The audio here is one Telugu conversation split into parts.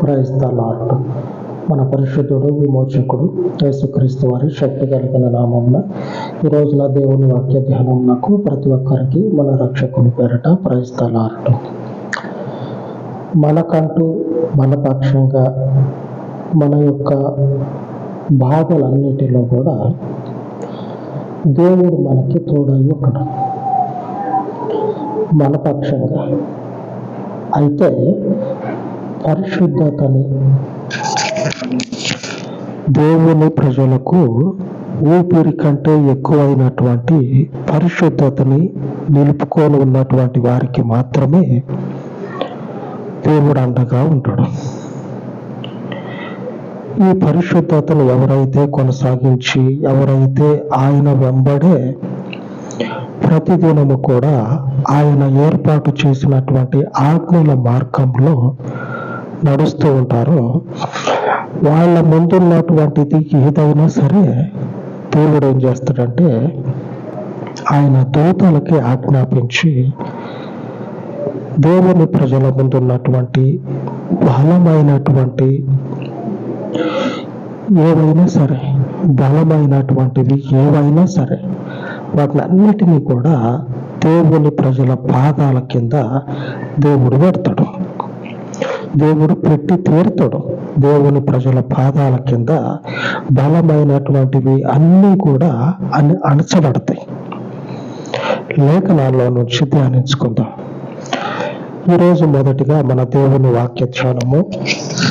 క్రైస్తలార్ట్ మన పరిశుద్ధుడు విమోచకుడు యేసుక్రీస్తు వారి శక్తి కలిగిన నామంన ఈ రోజున దేవుని వాక్య ధ్యానంకు నాకు ప్రతి ఒక్కరికి మన రక్షకుని పేరట క్రైస్తలార్ట్ మనకంటూ మన పక్షంగా మన యొక్క బాధలన్నిటిలో కూడా దేవుడు మనకి తోడై ఒకడు మన పక్షంగా. అయితే పరిశుద్ధతని. దేవుని ప్రజలకు ఊపిరి కంటే ఎక్కువైనటువంటి పరిశుద్ధతని నిలుపుకొని ఉన్నటువంటి వారికి మాత్రమే దేవుడు అండగా ఉంటాడు. ఈ పరిశుద్ధతను ఎవరైతే కొనసాగించి ఎవరైతే ఆయన వెంబడే ప్రతిదినము కూడా ఆయన ఏర్పాటు చేసినటువంటి ఆజ్ఞల మార్గంలో నడుస్తూ ఉంటారో. వాళ్ళ ముందున్నటువంటిది ఏదైనా సరే దేవుడు ఏం చేస్తాడంటే ఆయన దూతలకి ఆజ్ఞాపించి దేవుని ప్రజల ముందున్నటువంటి బలమైనటువంటి ఏవైనా సరే బలమైనటువంటివి ఏవైనా సరే వాటిని అన్నిటినీ కూడా దేవుని ప్రజల పాదాల కింద దేవుడు పెడతాడు. దేవుడు పెట్టి తీరుతాడు. దేవుని ప్రజల పాదాల కింద బలమైనటువంటివి అన్నీ కూడా అని అణచబడతాయి. లేఖనాల్లో నుంచి ధ్యానించుకుందాం. ఈరోజు మొదటిగా మన దేవుని వాక్య ధ్యానము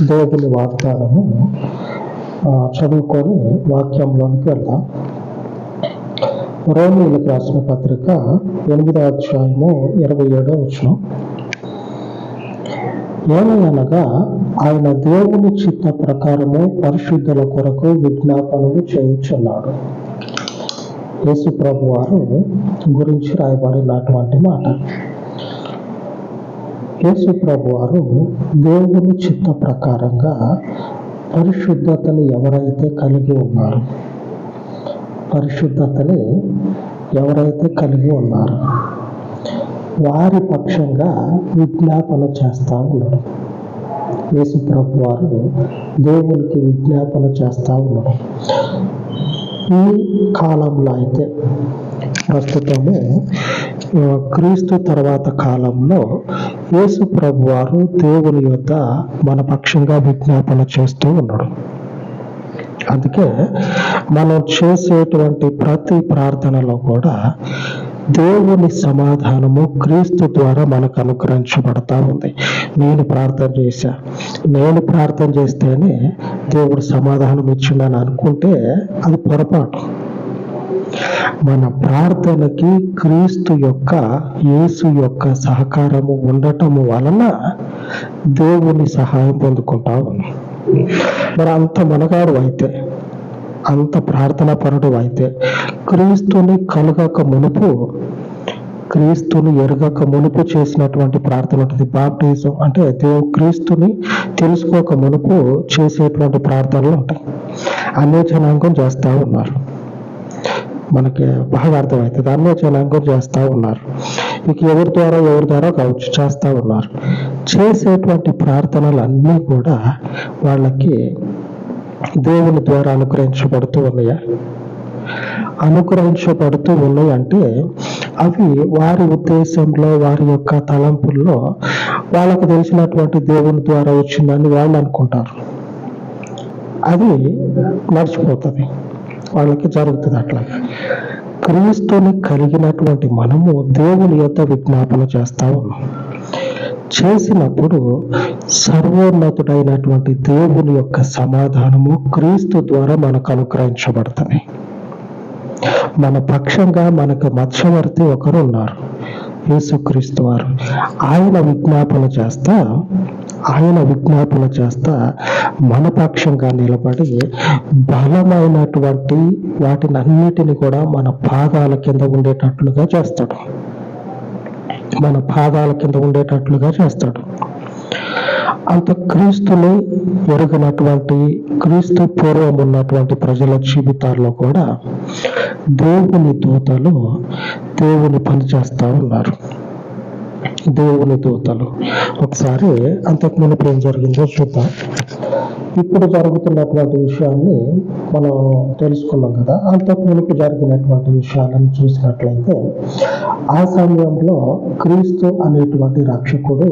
దేవుని వాగ్దానము. ఆ, చదువుకొని వాక్యంలోనికి వెళ్దాం. రోమిలకు రాసిన పత్రిక ఎనిమిదో అధ్యాయము ఇరవై ఏడో వచ్చిన ఏమనగా ఆయన దేవుని చిత్త ప్రకారము పరిశుద్ధుల కొరకు విజ్ఞాపనలు చేయుచున్నాడు. యేసు ప్రభు వారు గురించి రాయబడినటువంటి మాట. యేసు ప్రభు వారు దేవుని చిత్త ప్రకారంగా పరిశుద్ధతని ఎవరైతే కలిగి ఉన్నారు పరిశుద్ధతని ఎవరైతే కలిగి ఉన్నారు వారి పక్షంగా విజ్ఞాపన చేస్తా ఉన్నాడు యేసుప్రభు వారు దేవునికి విజ్ఞాపన చేస్తా ఉన్నాడు ఈ కాలంలో అయితే ప్రస్తుతము క్రీస్తు తర్వాత కాలంలో యేసు ప్రభు వారు దేవుని యొక్క మన పక్షంగా విజ్ఞాపన చేస్తూ ఉన్నాడు. అందుకే మనం చేసేటువంటి ప్రతి ప్రార్థనలో కూడా దేవుని సమాధానము క్రీస్తు ద్వారా మనకు అనుగ్రహించబడతా ఉంది. నేను ప్రార్థన చేశా. నేను ప్రార్థన చేస్తేనే దేవుడు సమాధానం ఇచ్చిండని అనుకుంటే అది పొరపాటు. మన ప్రార్థనకి క్రీస్తు యొక్క యేసు యొక్క సహకారము ఉండటము వలన దేవుని సహాయం పొందుకుంటా ఉన్నాం. మరి అంత మనగాడు అయితే అంత ప్రార్థన పరుడు అయితే క్రీస్తుని కలగక మునుపు క్రీస్తుని ఎరగక మునుపు చేసినటువంటి ప్రార్థన ఉంటుంది. బాప్టిజం అంటే దేవు క్రీస్తుని తెలుసుకోక మునుపు చేసేటువంటి ప్రార్థనలు ఉంటాయి. అన్య జనాంగం చేస్తూ ఉన్నారు. మనకి బాగా అర్థమవుతుంది అన్య జనాంగం చేస్తూ ఉన్నారు. ఇక ఎవరి ద్వారా ఎవరి ద్వారా కావచ్చు చేస్తూ ఉన్నారు. చేసేటువంటి ప్రార్థనలు అన్నీ కూడా వాళ్ళకి దేవుని ద్వారా అనుగ్రహించబడుతూ ఉన్నాయా? అనుగ్రహించబడుతూ ఉన్నాయి అంటే అవి వారి ఉద్దేశంలో వారి యొక్క తలంపుల్లో వాళ్ళకు తెలిసినటువంటి దేవుని ద్వారా వచ్చిందని వాళ్ళు అనుకుంటారు. అది మర్చిపోతుంది వాళ్ళకి జరుగుతుంది అట్లా క్రీస్తుని కలిగినటువంటి మనము దేవుని యొక్క విజ్ఞాపన చేస్తా ఉన్నాం. చేసినప్పుడు సర్వోన్నతుడైనటువంటి దేవుని యొక్క సమాధానము క్రీస్తు ద్వారా మనకు అనుగ్రహించబడుతుంది. మన పక్షంగా మనకు మధ్యవర్తి ఒకరు ఉన్నారు యేసుక్రీస్తు వారు. ఆయన విజ్ఞాపన చేస్తా ఆయన విజ్ఞాపన చేస్తా మన పక్షంగా నిలబడి బలమైనటువంటి వాటిని అన్నిటిని కూడా మన పాదాల కింద ఉండేటట్లుగా చేస్తాడు. మన పాదాల కింద ఉండేటట్లుగా చేస్తాడు. అంత క్రీస్తుని ఎరుగినటువంటి క్రీస్తు పూర్వం ఉన్నటువంటి ప్రజల జీవితాల్లో కూడా దేవుని దూతలు దేవుని పని చేస్తా ఉన్నారు. దేవుని దూతలు. ఒకసారి అంతకు మునుపు ఏం జరిగిందో చూద్దాం. ఇప్పుడు జరుగుతున్నటువంటి విషయాన్ని మనం తెలుసుకున్నాం కదా. అంతకు మునుపు జరిగినటువంటి విషయాలను చూసినట్లయితే ఆ సమయంలో క్రీస్తు అనేటువంటి రక్షకుడు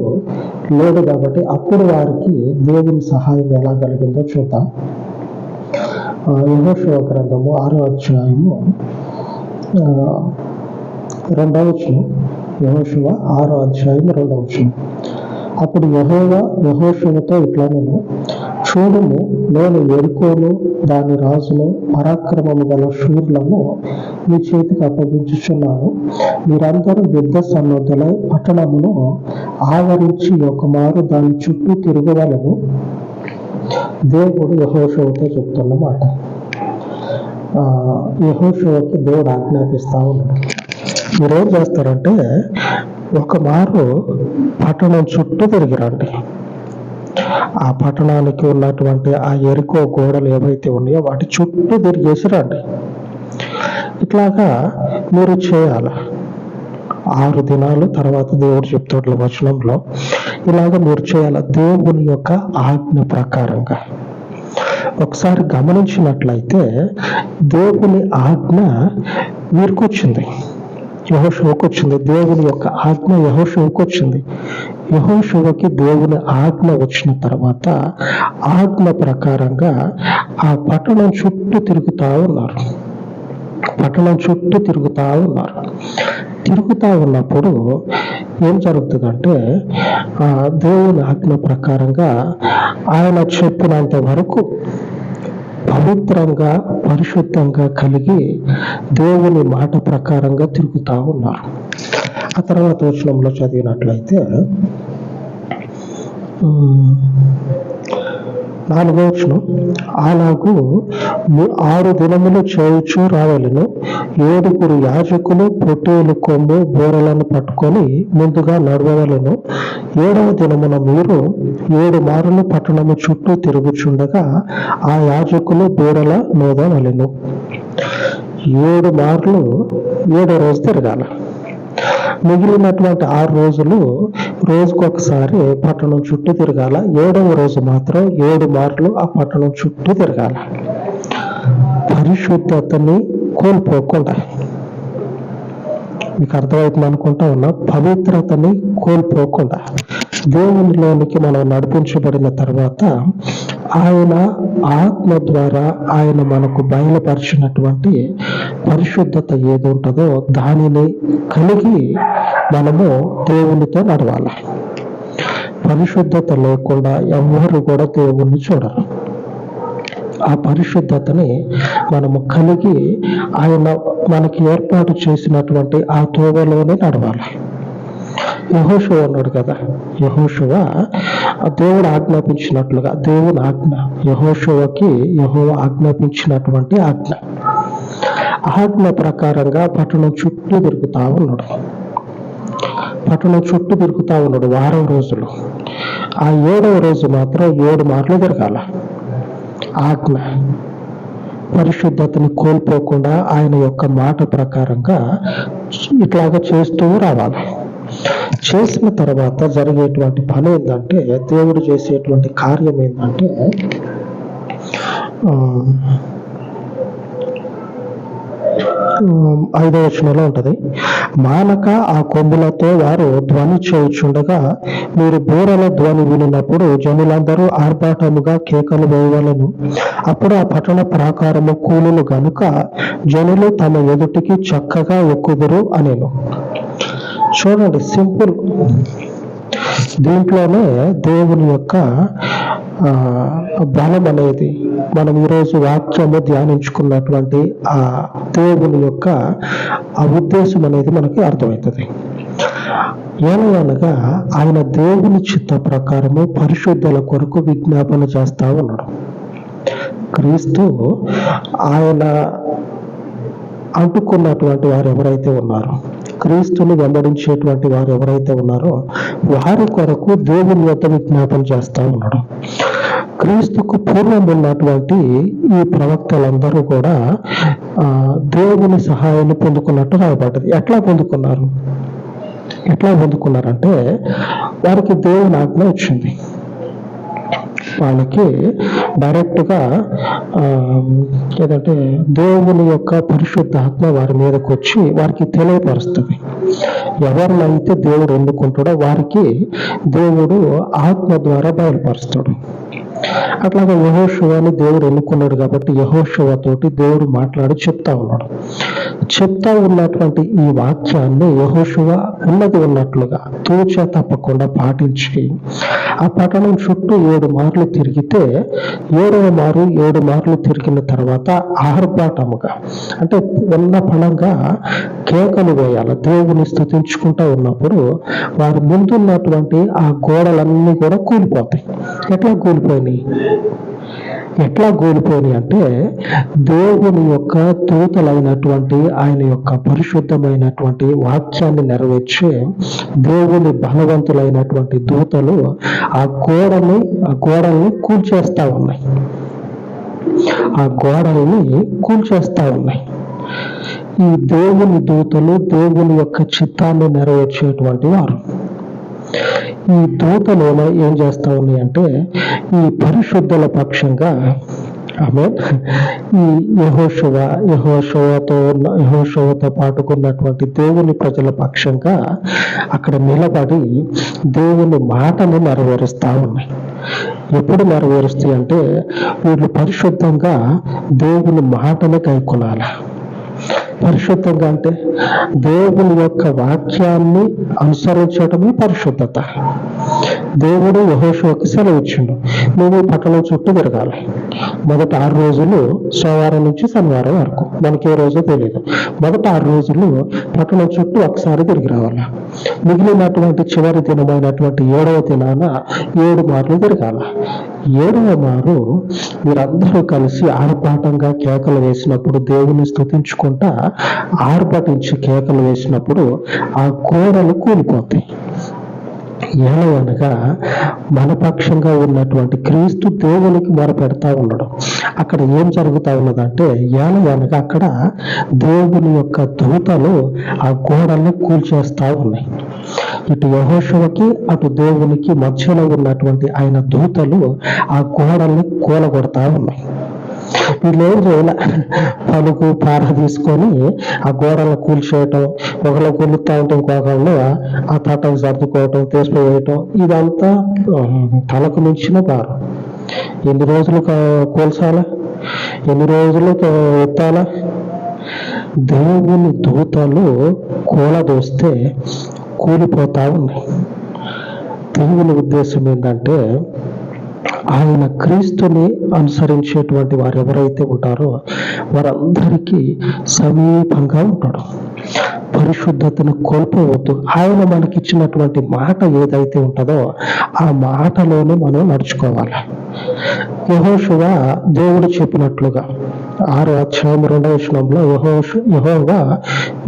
లేడు కాబట్టి అప్పుడు వారికి దేవుని సహాయం ఎలా కలిగిందో చూద్దాం. యహోశివ గ్రంథము ఆరో అధ్యాయము ఆ, రెండవ వచనం. యహోశివ ఆరో అధ్యాయం రెండవ అప్పుడు యహోవ యహోశివతో ఇట్లా నేను చూడుము నేను ఎరుకోను దాని రాజును పరాక్రమము గల శూరులను మీ చేతికి అప్పగించుచున్నాను. మీరందరూ యుద్ధ సన్నద్ధులై పట్టణమును ఆవరించి ఒక మారు దాని చుట్టూ తిరగవలను. దేవుడు యహోషోతో చెప్తున్నమాట ఆ, యహోషోకి దేవుడు ఆజ్ఞాపిస్తా ఉన్నాడు. మీరు ఏం చేస్తారంటే ఒక మారు పట్టణం చుట్టూ తిరిగి రండి ఆ పట్టణానికి ఉన్నటువంటి ఆ ఎరుకో గోడలు ఏవైతే ఉన్నాయో వాటి చుట్టూ తిరిగేసి రండి. ఇట్లాగా మీరు చేయాలి. ఆరు దినాలు తర్వాత దేవుడు చెప్తాడు వచనంలో ఇలాగ మీరు చేయాలి దేవుని యొక్క ఆజ్ఞ ప్రకారంగా. ఒకసారి గమనించినట్లయితే దేవుని ఆజ్ఞ వీరికి వచ్చింది యహోశివకు వచ్చింది దేవుని యొక్క ఆత్మ యహోశివకు వచ్చింది యహోశివకి దేవుని ఆత్మ వచ్చిన తర్వాత ఆత్మ ప్రకారంగా ఆ పట్టణం చుట్టూ తిరుగుతా ఉన్నారు. పట్టణం చుట్టూ తిరుగుతా ఉన్నారు. తిరుగుతా ఉన్నప్పుడు ఏం జరుగుతుందంటే ఆ దేవుని ఆజ్ఞ ప్రకారంగా ఆయన చెప్పినంత వరకు పవిత్రంగా పరిశుద్ధంగా కలిగి దేవుని మాట ప్రకారంగా తిరుగుతా ఉన్నారు. ఆ తర్వాత వచనంలో చదివినట్లయితే నాలుగో వచ్చిన అలాగూ ఆరు దినములు చేయుచు రావలను. ఏడుగురు యాజకులు పొట్టేలు కొమ్ము బోరలను పట్టుకొని ముందుగా నడవలను. ఏడవ దినమున మీరు ఏడు మారులు పట్టణము చుట్టూ తిరుగుచుండగా ఆ యాజకులు బోరల మీద వలెను ఏడు మార్లు ఏడో రోజు తిరగాల. మిగిలినటువంటి ఆరు రోజులు రోజుకొకసారి పట్టణం చుట్టూ తిరగాల. ఏడవ రోజు మాత్రం ఏడు మార్లు ఆ పట్టణం చుట్టూ తిరగాల. పరిశుద్ధతని కోల్పోకుండా. మీకు అర్థమవుతుంది అనుకుంటా ఉన్నా పవిత్రతని కోల్పోకుండా. దేవునిలోనికి మనం నడిపించబడిన తర్వాత ఆయన ఆత్మ ద్వారా ఆయన మనకు బయలుపరిచినటువంటి పరిశుద్ధత ఏది ఉంటుందో దానిని కలిగి మనము దేవునితో నడవాలి. పరిశుద్ధత లేకుండా ఎవరు కూడా దేవుణ్ణి చూడరు. ఆ పరిశుద్ధతని మనము కలిగి ఆయన మనకి ఏర్పాటు చేసినటువంటి ఆ తోవలోనే నడవాలి. యహోషువ అన్నాడు కదా. యహోషువ ఆ దేవుడు ఆజ్ఞాపించినట్లుగా దేవుని ఆజ్ఞ యహోషువకి యహో ఆజ్ఞాపించినటువంటి ఆజ్ఞ. ఆజ్ఞ ప్రకారంగా పట్టణం చుట్టూ తిరుగుతా ఉన్నాడు. పట్టణం చుట్టూ తిరుగుతా ఉన్నాడు వారం రోజులు. ఆ ఏడవ రోజు మాత్రం ఏడు మార్లు తిరగాల. ఆజ్ఞ పరిశుద్ధతను కోల్పోకుండా ఆయన యొక్క మాట ప్రకారంగా ఇట్లాగా చేస్తూ రావాలి. చేసిన తర్వాత జరిగేటువంటి పని ఏంటంటే దేవుడు చేసేటువంటి కార్యం ఏంటంటే ఐదో వచనంలో ఉంటది. మానక ఆ కొమ్ములతో వారు ధ్వని చేయుచుండగా మీరు బూరల ధ్వని వినినప్పుడు జనులందరూ ఆర్భాటముగా కేకలు వేయవలను. అప్పుడు ఆ పట్టణ ప్రాకారము కూలులు గనుక జనులు తమ ఎదుటికి చక్కగా ఎక్కుదురు అనేను. చూడండి సింపుల్. దీంట్లోనే దేవుని యొక్క బలం అనేది మనం ఈరోజు వాక్యము ధ్యానించుకున్నటువంటి ఆ దేవుని యొక్క ఆ ఉద్దేశం అనేది మనకి అర్థమవుతుంది. ఏమనగా ఆయన దేవుని చిత్త ప్రకారము పరిశుద్ధుల కొరకు విజ్ఞాపన చేస్తా ఉన్నాడు. క్రీస్తు ఆయన అంటుకున్నటువంటి వారు ఎవరైతే ఉన్నారో క్రీస్తుని వెంబడించేటువంటి వారు ఎవరైతే ఉన్నారో వారి కొరకు దేవుని యొక్క విజ్ఞాపన చేస్తా ఉన్నాడు. క్రీస్తుకు పూర్వం ఉన్నటువంటి ఈ ప్రవక్తలందరూ కూడా ఆ, దేవుని సహాయాన్ని పొందుకున్నట్టు రాయబడ్డది. ఎట్లా పొందుకున్నారు? ఎట్లా పొందుకున్నారంటే వారికి దేవుని ఆజ్ఞ వచ్చింది. వాళ్ళకి డైరెక్ట్గా ఆ, ఏదంటే దేవుని యొక్క పరిశుద్ధాత్మ వారి మీదకి వచ్చి వారికి తెలియపరుస్తుంది. ఎవరినైతే దేవుడు ఎన్నుకుంటాడో వారికి దేవుడు ఆత్మ ద్వారా బయలుపరుస్తాడు. అట్లాగే యహోశివాని దేవుడు ఎన్నుకున్నాడు కాబట్టి యహోశివ తోటి దేవుడు మాట్లాడి చెప్తా ఉన్నాడు. చెప్తా ఉన్నటువంటి ఈ వాక్యాన్ని యహోశివ ఉన్నది ఉన్నట్లుగా తూచ తప్పకుండా పాటించి ఆ పట్టణం చుట్టూ ఏడు మార్లు తిరిగితే ఏడవ మారు ఏడు మార్లు తిరిగిన తర్వాత ఆర్భాటముగా అంటే ఉన్న పళంగా కేకలు వేయాలి దేవుని స్థుతించుకుంటూ ఉన్నప్పుడు వారి ముందున్నటువంటి ఆ గోడలన్నీ కూడా కూలిపోతాయి. ఎట్లా కూలిపోయినాయి? ఎట్లా కోల్పోయి అంటే దేవుని యొక్క తూతలైనటువంటి ఆయన యొక్క పరిశుద్ధమైనటువంటి వాక్యాన్ని నెరవేర్చే దేవుని బలవంతులైనటువంటి దూతలు ఆ గోడని ఆ గోడల్ని కూల్చేస్తా ఉన్నాయి. ఆ గోడల్ని కూల్చేస్తా ఉన్నాయి. ఈ దేవుని దూతలు దేవుని యొక్క చిత్తాన్ని నెరవేర్చేటువంటి వారు. ఈ దూతలోన ఏం చేస్తా ఉన్నాయంటే ఈ పరిశుద్ధుల పక్షంగా ఆమె ఈ యహోశవ యహోశవతో ఉన్న యహోశవతో పాటుకున్నటువంటి దేవుని ప్రజల పక్షంగా అక్కడ నిలబడి దేవుని మాటను నెరవేరుస్తా ఉన్నాయి. ఎప్పుడు నెరవేరుస్తాయి అంటే వీళ్ళు పరిశుద్ధంగా దేవుని మాటను కైకొనాలి పరిశుద్ధంగా అంటే దేవుని యొక్క వాక్యాన్ని అనుసరించడమే పరిశుద్ధత. దేవుడు యహోషువకి సెలవు ఇచ్చిండు. నువ్వు పట్టణం చుట్టూ తిరగాలి. మొదట ఆరు రోజులు సోమవారం నుంచి శనివారం వరకు. మనకి ఏ రోజో తెలియదు మొదట ఆరు రోజులు పట్టణం చుట్టూ ఒకసారి తిరిగి రావాలి. మిగిలినటువంటి చివరి దినమైనటువంటి ఏడవ దినాన ఏడు మార్లు తిరగాల. ఏడవ మారు మీరందరూ కలిసి ఆర్భాటంగా కేకలు వేసినప్పుడు దేవుని స్థుతించుకుంటా ఆర్భటించి కేకలు వేసినప్పుడు ఆ కోడలు కూలిపోతాయి. ఏలవనగా మన పక్షంగా ఉన్నటువంటి క్రీస్తు దేవునికి మొరపెడతా ఉండడం అక్కడ ఏం జరుగుతా ఉన్నదంటే ఏలవనగా అక్కడ దేవుని యొక్క దూతలు ఆ గోడల్ని కూల్చేస్తా ఉన్నాయి. ఇటు యహోశువకి అటు దేవునికి మధ్యలో ఉన్నటువంటి ఆయన దూతలు ఆ గోడల్ని కూలగొడతా ఉన్నాయి. వీళ్ళేం చేయాల పలుకు పార తీసుకొని ఆ గోడలను కూల్చేయటం ఒకళ్ళు కూలుతా ఉంటే ఇంకొకళ్ళు ఆ తట్టను సర్దుకోవటం తీసిపోయేయటం ఇదంతా తలకు మించిన పార. ఎన్ని రోజులు కా- కూల్చాలా? ఎన్ని రోజులు కా- ఎత్తాలా? దేవుని దూతలు కూలదోస్తే కూలిపోతా ఉన్నాయి. దేవుని ఉద్దేశం ఏంటంటే ఆయన క్రీస్తుని అనుసరించేటువంటి వారు ఎవరైతే ఉంటారో వారందరికీ సమీపంగా ఉంటాడు. పరిశుద్ధతను కోల్పోవద్దు. ఆయన మనకిచ్చినటువంటి మాట ఏదైతే ఉంటుందో ఆ మాటలోనే మనం నడుచుకోవాలి. యహోషువ దేవుడు చెప్పినట్లుగా ఆరు అధ్యాయం రెండవ వచనంలో యహోషు యహోవా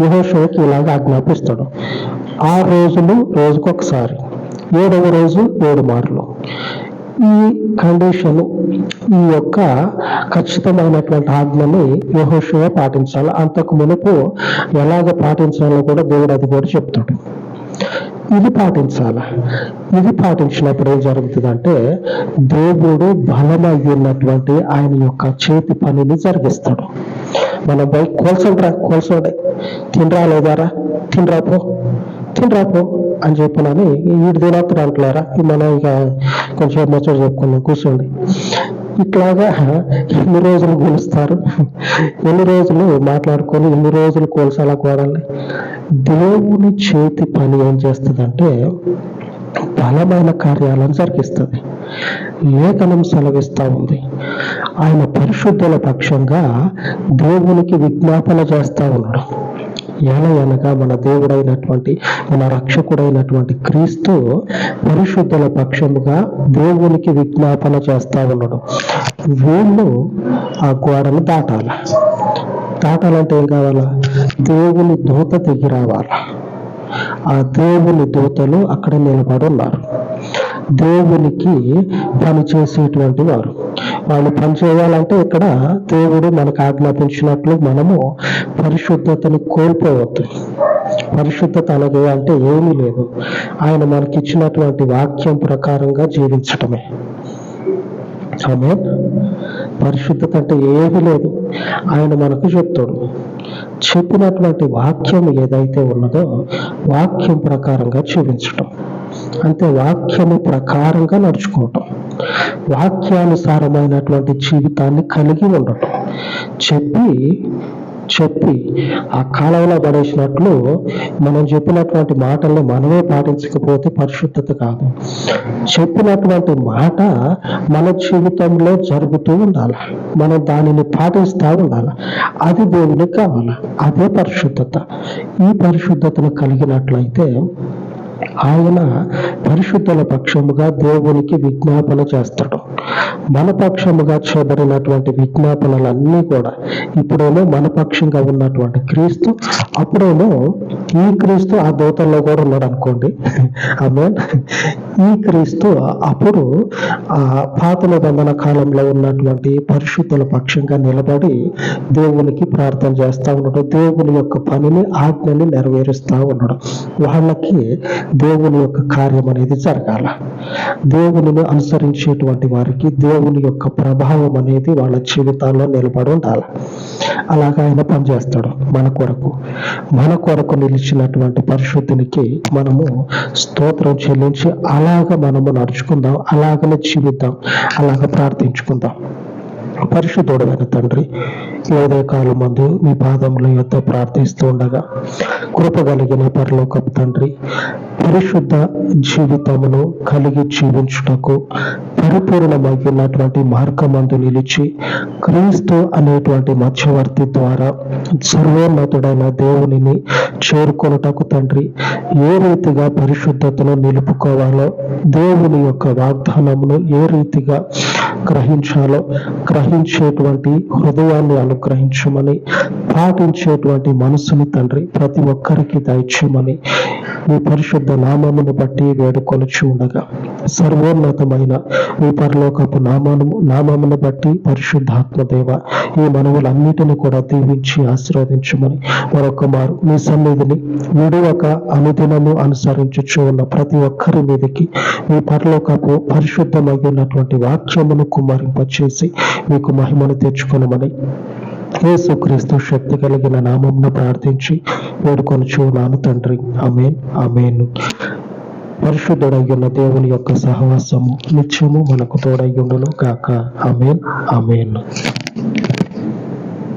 యహోషువకి ఇలాగ ఆజ్ఞాపిస్తాడు. ఆ రోజులు రోజుకొకసారి. ఏడవ రోజు ఏడు మార్లు. ఈ కండిషన్ ఈ యొక్క ఖచ్చితమైనటువంటి ఆజ్ఞని యహోషువ పాటించాలి. అంతకు మునుపు ఎలాగ పాటించాలో కూడా దేవుడు అది కూడా చెప్తాడు. ఇది పాటించాల. ఇది పాటించినప్పుడు ఏం జరుగుతుందంటే దేవుడు బలమై ఉన్నటువంటి ఆయన యొక్క చేతి పనిని జరిగిస్తాడు. మనం పోయి కోల్సండ్రా కోల్సండి తినరా లేదారా? తినరా పో. తినరా పో అని చెప్పినని వీడి తినొద్దు అంటున్నారా మనం ఇక కొంచెం ముచ్చట చెప్పుకుందాం కూర్చోండి. ఇట్లాగా ఎన్ని రోజులు కొలుస్తారు? ఎన్ని రోజులు మాట్లాడుకొని ఎన్ని రోజులు కోల్సాలా కోడాలి దేవుని చేతి పని ఏం చేస్తుందంటే బలమైన కార్యాలను జరిగిస్తుంది. లేఖనం సెలవిస్తా ఉంది. ఆయన పరిశుద్ధుల పక్షంగా దేవునికి విజ్ఞాపన చేస్తా ఉన్నాడు. ఎలా అనగా మన దేవుడైనటువంటి మన రక్షకుడైనటువంటి క్రీస్తు పరిశుద్ధుల పక్షముగా దేవునికి విజ్ఞాపన చేస్తా ఉన్నాడు. వీళ్ళు ఆ గోడను దాటాలి. దాటాలంటే ఏం కావాలా? దేవుని దూత దిగి రావాలా. ఆ దేవుని దూతలు అక్కడ నిలబడి ఉన్నారు. దేవునికి పని చేసేటువంటి వారు. వాళ్ళు పనిచేయాలంటే ఇక్కడ దేవుడు మనకు ఆజ్ఞాపించినట్లు మనము పరిశుద్ధతను కోల్పోవద్దు. పరిశుద్ధత అనగా అంటే ఏమీ లేదు. ఆయన మనకిచ్చినటువంటి వాక్యం ప్రకారంగా జీవించటమే. ఆమె పరిశుద్ధత అంటే ఏమీ లేదు. ఆయన మనకు చెప్తాడు. చెప్పినటువంటి వాక్యం ఏదైతే ఉన్నదో వాక్యం ప్రకారంగా జీవించటం. అంటే వాక్యము ప్రకారంగా నడుచుకోవటం. వాక్యానుసారమైనటువంటి జీవితాన్ని కలిగి ఉండటం. చెప్పి చెప్పి ఆ కాలంలో పడేసినట్లు మనం చెప్పినటువంటి మాటల్ని మనమే పాటించకపోతే పరిశుద్ధత కాదు. చెప్పినటువంటి మాట మన జీవితంలో జరుగుతూ ఉండాలి. మనం దానిని పాటిస్తూ ఉండాలి. అది దేవునికి కావాలి. అదే పరిశుద్ధత. ఈ పరిశుద్ధతను కలిగినట్లయితే ఆయన పరిశుద్ధుల పక్షముగా దేవునికి విజ్ఞాపన చేస్తాడు. మన పక్షముగా చేయబడినటువంటి విజ్ఞాపనలన్నీ కూడా ఇప్పుడేమో మన పక్షంగా ఉన్నటువంటి క్రీస్తు అప్పుడేమో ఈ క్రీస్తు ఆ దూతల్లో కూడా ఉన్నాడు అనుకోండి. ఆమె ఈ క్రీస్తు అప్పుడు ఆ పాత నిబంధన కాలంలో ఉన్నటువంటి పరిశుద్ధుల పక్షంగా నిలబడి దేవునికి ప్రార్థన చేస్తా ఉన్నాడు. దేవుని యొక్క పనిని ఆజ్ఞని నెరవేరుస్తా ఉన్నాడు. వాళ్ళకి దేవుని యొక్క కార్యం అనేది జరగాల. దేవునిని అనుసరించేటువంటి వారికి దేవుని యొక్క ప్రభావం అనేది వాళ్ళ జీవితాల్లో నిలబడి ఉండాలి. అలాగా ఆయన పనిచేస్తాడు మన కొరకు. మన కొరకు నిలిచినటువంటి పరిశుద్ధినికి మనము స్తోత్రం చెల్లించి అలాగ మనము నడుచుకుందాం అలాగనే జీవిద్దాం అలాగ ప్రార్థించుకుందాం. పరిశుద్ధుడైన తండ్రి ఏదో కాలం మందు మీ పాదముల యొక్క ప్రార్థిస్తూ ఉండగా కృప కలిగిన పరలోకపు తండ్రి పరిశుద్ధ జీవితమును కలిగి జీవించుటకు పరిపూర్ణమైనటువంటి మార్గమందు నిలిచి క్రీస్తు అనేటువంటి మధ్యవర్తి ద్వారా సర్వోన్నతుడైన దేవునిని చేరుకొనుటకు తండ్రి ఏ రీతిగా పరిశుద్ధతను నిలుపుకోవాలో దేవుని యొక్క వాగ్దానమును ఏ రీతిగా గ్రహించాలో గ్రహించేటువంటి హృదయాన్ని అనుగ్రహించమని పాటించేటువంటి మనసుని తండ్రి ప్రతి ఒక్కరికి దయచేయమని మీ పరిశుద్ధ నామమును బట్టి వేడుకొనిచి ఉండగా. సర్వోన్నతమైన మీ పరలోకపు నామను నామమును బట్టి పరిశుద్ధాత్మ దేవ ఈ మనవులన్నిటిని కూడా దీవించి ఆశీర్వదించమని మరొక మారు మీ సన్నిధిని విడువక అనుదినము అనుసరించుచు ఉన్న ప్రతి ఒక్కరి మీదకి మీ పరలోకపు పరిశుద్ధమైనటువంటి వాక్యమును కుమ్మరింపచేసి మీకు మహిమను తెచ్చుకొనమని యేసుక్రీస్తు శక్తి కలిగిన నామంను ప్రార్థించి వేడుకొనుచు నాను తండ్రి. అమేన్ ఆమెను. పరిశుద్ధుడయ్యున్న దేవుని యొక్క సహవాసము నిత్యము మనకు తోడయ్యుండును కాక అమేన్ అమేన్